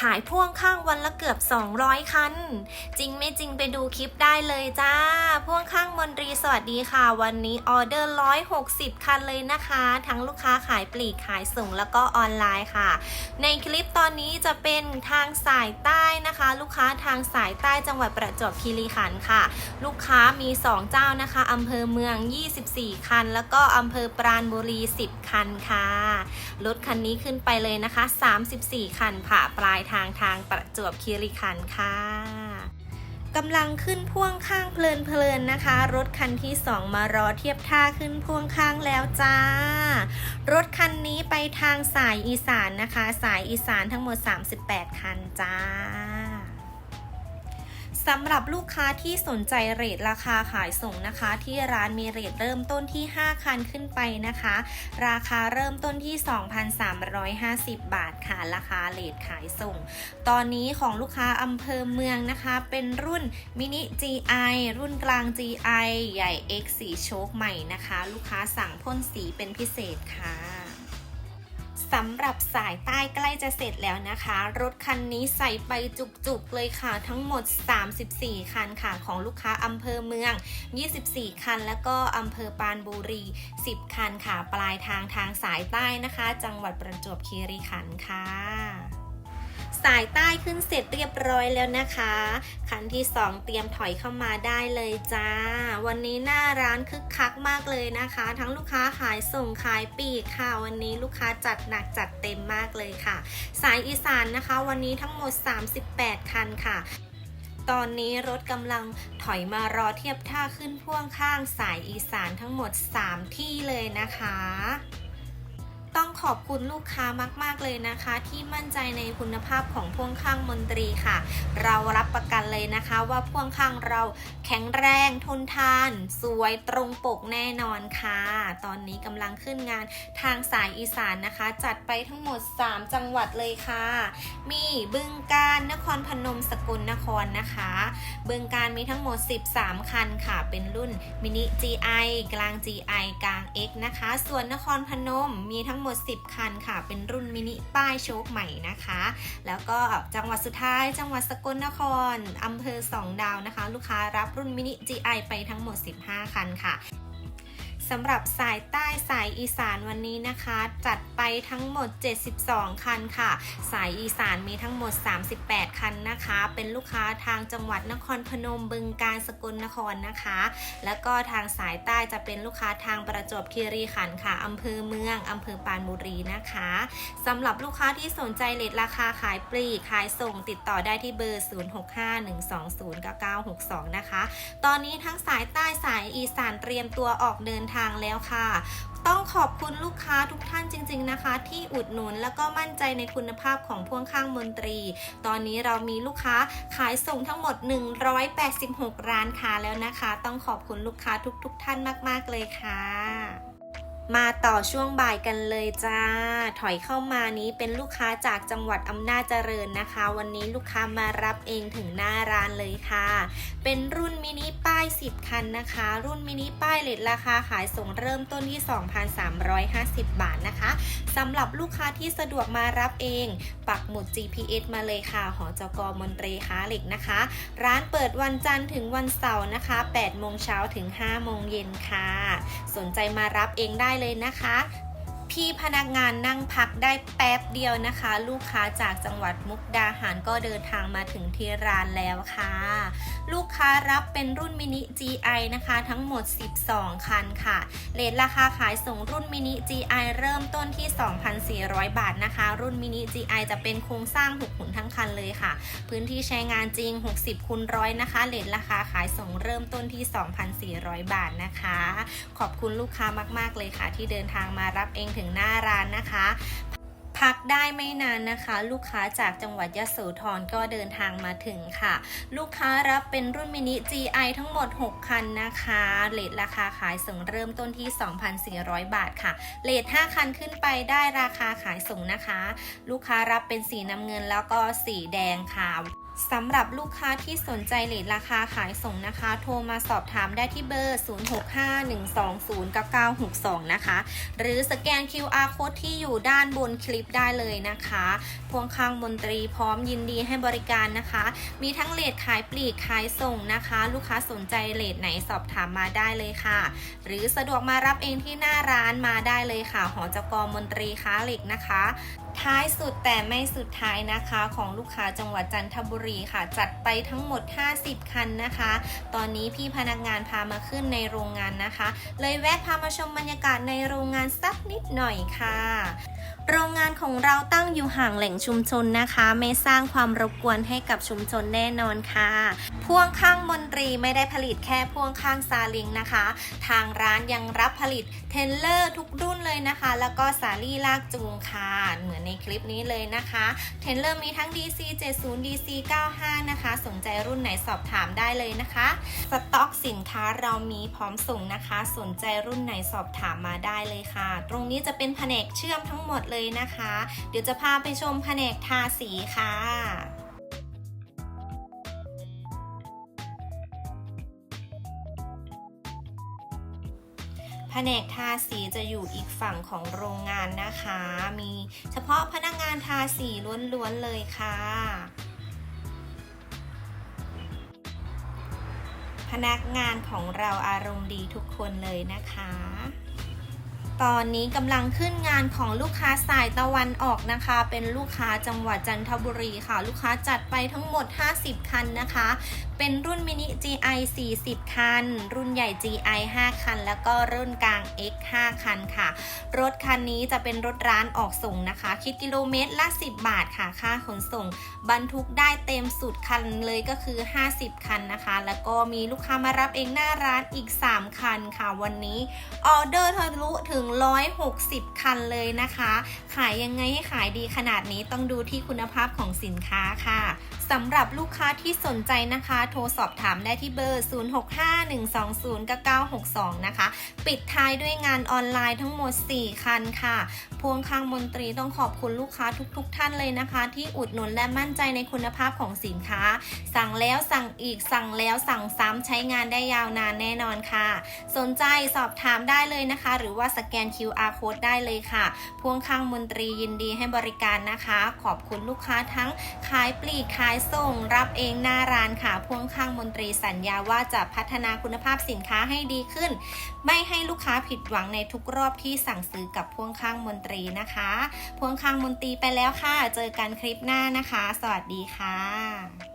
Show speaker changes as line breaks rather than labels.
ขายพ่วงข้างวันละเกือบ 200 คัน จริงไม่จริงไปดูคลิปได้เลยจ้า พ่วงข้างมนตรีสวัสดีค่ะ วันนี้ออเดอร์ 160 คันเลยนะคะ ทั้งลูกค้าขายปลีกขายส่งแล้วก็ออนไลน์ค่ะ ในคลิปตอนนี้จะเป็นทางสายใต้นะคะ ลูกค้าทางสายใต้จังหวัดประจวบคีรีขันธ์ค่ะ ลูกค้ามี 2 เจ้านะคะอำเภอเมือง 24 คัน แล้วก็อำเภอปราณบุรี 10 คันค่ะรถคันนี้ขึ้นไปเลยนะคะ 34 คันผ่าปลายทางทางประจวบคีรีขันธ์ค่ะกำลังขึ้นพ่วงข้างเพลินๆนะคะ รถคันที่ 2 มารอเทียบท่าขึ้นพ่วงข้างแล้วจ้า รถคันนี้ไปทางสายอีสานนะคะ สายอีสานทั้งหมด 38 คันจ้า สำหรับลูกค้าที่สนใจเรทราคาขายส่งนะคะ ที่ร้านมีเรทเริ่มต้นที่ 5 คันขึ้นไปนะคะ ราคาเริ่มต้นที่ 2,350 บาทค่ะ ราคาเรทขายส่ง ตอนนี้ของลูกค้าอำเภอเมืองนะคะ เป็นรุ่นมินิ GI รุ่นกลาง GI ใหญ่ X สีโชคใหม่นะคะ ลูกค้าสั่งพ่นสีเป็นพิเศษค่ะ สำหรับสายใต้ใกล้จะเสร็จแล้วนะคะ รถคันนี้ใส่ไปจุกๆเลยค่ะ ทั้งหมด 34 คันค่ะ ของลูกค้าอำเภอเมือง 24 คัน แล้วก็อำเภอปานบุรี 10 คันค่ะ ปลายทางทางสายใต้นะคะ จังหวัดประจวบคีรีขันธ์ค่ะ สายใต้ขึ้นเสร็จเรียบร้อยแล้วนะคะ คันที่ 2 เตรียมถอยเข้ามาได้เลยจ้า วันนี้หน้าร้านคึกคักมากเลยนะคะ ทั้งลูกค้าขายส่งขายปีกค่ะ วันนี้ลูกค้าจัดหนักจัดเต็มมากเลยค่ะ สายอีสานนะคะ วันนี้ทั้งหมด 38 คันค่ะตอนนี้รถกำลังถอยมารอเทียบท่าขึ้นพ่วงข้างสายอีสานทั้งหมด 3 ที่เลยนะคะ ขอบคุณลูกค้ามาก ๆ เลยนะคะ ที่มั่นใจในคุณภาพของพ่วงข้างมนตรีค่ะ เรารับประกันเลยนะคะว่าพ่วงข้างเราแข็งแรงทนทาน สวยตรงปกแน่นอนค่ะ ตอนนี้กำลังขึ้นงานทางสายอีสานนะคะ จัดไปทั้งหมด 3 จังหวัดเลยค่ะ มีบึงการนครพนมสกลนครนะคะ บึงการมีทั้งหมด 13 คันค่ะ เป็นรุ่นมินิ GI กลาง GI กลาง X นะคะ ส่วนนครพนมมีทั้งหมด 10คันค่ะ เป็นรุ่นมินิป้ายโชคใหม่นะคะ แล้วก็จังหวัดสุดท้าย จังหวัดสกลนครอำเภอสองดาวนะคะ ลูกค้ารับรุ่นมินิ GI ไปทั้งหมด 15 คันค่ะ สำหรับสายใต้สายอีสานวันนี้นะคะ จัดไปทั้งหมด 72 คันค่ะ สายอีสานมีทั้งหมด 38 คันนะคะ เป็นลูกค้าทางจังหวัดนครพนมบึงกาฬสกลนครนะคะ แล้วก็ทางสายใต้จะเป็นลูกค้าทางประจวบคีรีขันธ์ค่ะอำเภอเมืองอำเภอปานบุรีนะคะสำหรับลูกค้าที่สนใจเลทราคาขายปลีกขายส่งติดต่อได้ที่เบอร์ 0651209962 นะคะ ตอนนี้ทั้งสายใต้สายอีสานเตรียมตัวออกเดินทางางแล้วค่ะ ต้องขอบคุณลูกค้าทุกท่านจริง ๆนะคะ ที่อุดหนุนแล้วก็มั่นใจในคุณภาพของพ่วงข้างมนตรี ตอนนี้เรามีลูกค้าขายส่งทั้งหมด 186 ร้านค้าแล้วนะคะ ต้องขอบคุณลูกค้าทุก ๆ ท่านมาก ๆ เลยค่ะ มาต่อช่วงบ่ายกันเลยจ้า ถอยเข้ามานี้เป็นลูกค้าจากจังหวัดอำนาจเจริญนะคะ วันนี้ลูกค้ามารับเองถึงหน้าร้านเลยค่ะ เป็นรุ่นมินิป้าย 10 คันนะคะ รุ่นมินิป้ายเลทราคาขายส่งเริ่มต้นที่ 2,350 บาทนะคะสำหรับลูกค้าที่สะดวกมารับเอง ปักหมุด GPS มาเลยค่ะ หอจกมนตรีค้าเหล็กนะคะ ร้านเปิดวันจันทร์ถึงวันเสาร์นะคะ8โมงเช้าถึง5โมงเย็นค่ะ สนใจมารับเองได้เลยนะคะ พี่พนักงานนั่งพักได้แป๊บเดียวนะคะ ลูกค้าจากจังหวัดมุกดาหารก็เดินทางมาถึงที่ร้านแล้วค่ะลูกค้ารับเป็นรุ่นมินิ GI นะคะ ทั้งหมด 12 คันค่ะเลทราคาขายส่งรุ่นมินิ GI เริ่มต้นที่ 2,400 บาทนะคะ รุ่นมินิ GI จะเป็นโครงสร้าง6หุ่นทั้งคันเลยค่ะ พื้นที่ใช้งานจริง 60คูณร้อยนะคะเลทราคาขายส่งเริ่มต้นที่ 2,400 บาทนะคะ ขอบคุณลูกค้ามาก ๆ เลยค่ะ ที่เดินทางมารับเองถึงหน้าร้านนะคะ พักได้ไม่นานนะคะ ลูกค้าจากจังหวัดยะโสธรก็เดินทางมาถึงค่ะ ลูกค้ารับเป็นรุ่นมินิ GI ทั้งหมด 6 คันนะคะเลทราคาขายส่งเริ่มต้นที่ 2,400 บาทค่ะเลท5คันขึ้นไปได้ราคาขายส่งนะคะ ลูกค้ารับเป็นสีน้ำเงินแล้วก็สีแดงค่ะ สำหรับลูกค้าที่สนใจเลทราคาขายส่งนะคะ โทรมาสอบถามได้ที่เบอร์ 0651209962 นะคะ หรือสแกน QR code ที่อยู่ด้านบนคลิปได้เลยนะคะ พวงข้างมนตรีพร้อมยินดีให้บริการนะคะ มีทั้งเลทขายปลีกขายส่งนะคะ ลูกค้าสนใจเลทไหนสอบถามมาได้เลยค่ะ หรือสะดวกมารับเองที่หน้าร้านมาได้เลยค่ะ หอจกมนตรีค้าเหล็กนะคะ ท้ายสุดแต่ไม่สุดท้ายนะคะของลูกค้าจังหวัดจันทบุรีค่ะ จัดไปทั้งหมด 50 คันนะคะ ตอนนี้พี่พนักงานพามาขึ้นในโรงงานนะคะ เลยแวะพามาชมบรรยากาศในโรงงานสักนิดหน่อยค่ะโรงงานของเราตั้งอยู่ห่างแหล่งชุมชนนะคะ ไม่สร้างความรบกวนให้กับชุมชนแน่นอนค่ะ พ่วงข้างมนตรีไม่ได้ผลิตแค่พ่วงข้างซาเลิงนะคะ ทางร้านยังรับผลิตเทรลเลอร์ทุกรุ่นเลยนะคะ แล้วก็สาลี่ลากจูงค่ะเหมือนในคลิปนี้เลยนะคะเทรลเลอร์มีทั้ง DC 70 DC 95 นะคะ สนใจรุ่นไหนสอบถามได้เลยนะคะ สต็อกสินค้าเรามีพร้อมส่งนะคะ สนใจรุ่นไหนสอบถามมาได้เลยค่ะ ตรงนี้จะเป็นแผนกเชื่อมทั้งหมดเลยนะคะ เดี๋ยวจะพาไปชมแผนกทาสีค่ะ แผนกทาสีจะอยู่อีกฝั่งของโรงงานนะคะ มีเฉพาะพนักงานทาสีล้วนๆเลยค่ะพนักงานของเราอารมณ์ดีทุกคนเลยนะคะ ตอนนี้กำลังขึ้นงานของลูกค้าสายตะวันออกนะคะ เป็นลูกค้าจังหวัดจันทบุรีค่ะ ลูกค้าจัดไปทั้งหมด 50 คันนะคะ เป็นรุ่นมินิ GI 40 คัน รุ่นใหญ่ GI 5 คัน แล้วก็รุ่นกลาง X 5 คันค่ะ รถคันนี้จะเป็นรถร้านออกส่งนะคะ คิดกิโลเมตรละ 10 บาทค่ะ ค่าขนส่ง บรรทุกได้เต็มสุดคันเลยก็คือ 50 คันนะคะ แล้วก็มีลูกค้ามารับเองหน้าร้านอีก 3 คันค่ะ วันนี้ออเดอร์ทะลุถึง 160 คันเลยนะคะ ขายยังไงให้ขายดีขนาดนี้ต้องดูที่คุณภาพของสินค้าค่ะสำหรับลูกค้าที่สนใจนะคะโทรสอบถามได้ที่เบอร์ 0651209962 นะคะ ปิดท้ายด้วยงานออนไลน์ทั้งหมด 4 คันค่ะ พวงข้างมนตรีต้องขอบคุณลูกค้าทุกๆทท่านเลยนะคะ ที่อุดหนุนและมั่นใจในคุณภาพของสินค้า สั่งแล้วสั่งอีกสั่งแล้วสั่งซ้ำใช้งานได้ยาวนานแน่นอนค่ะ สนใจสอบถามได้เลยนะคะ หรือว่าสแกน QR code ได้เลยค่ะ พวงข้างมนตรียินดีให้บริการนะคะ ขอบคุณลูกค้าทั้งขายปลีกขายส่ง รับเองหน้าร้านค่ะพวงงข้างมนตรีสัญญาว่าจะพัฒนาคุณภาพสินค้าให้ดีขึ้น ไม่ให้ลูกค้าผิดหวังในทุกรอบที่สั่งซื้อกับพ่วงข้างมนตรีนะคะ พ่วงข้างมนตรีไปแล้วค่ะ เจอกันคลิปหน้านะคะ สวัสดีค่ะ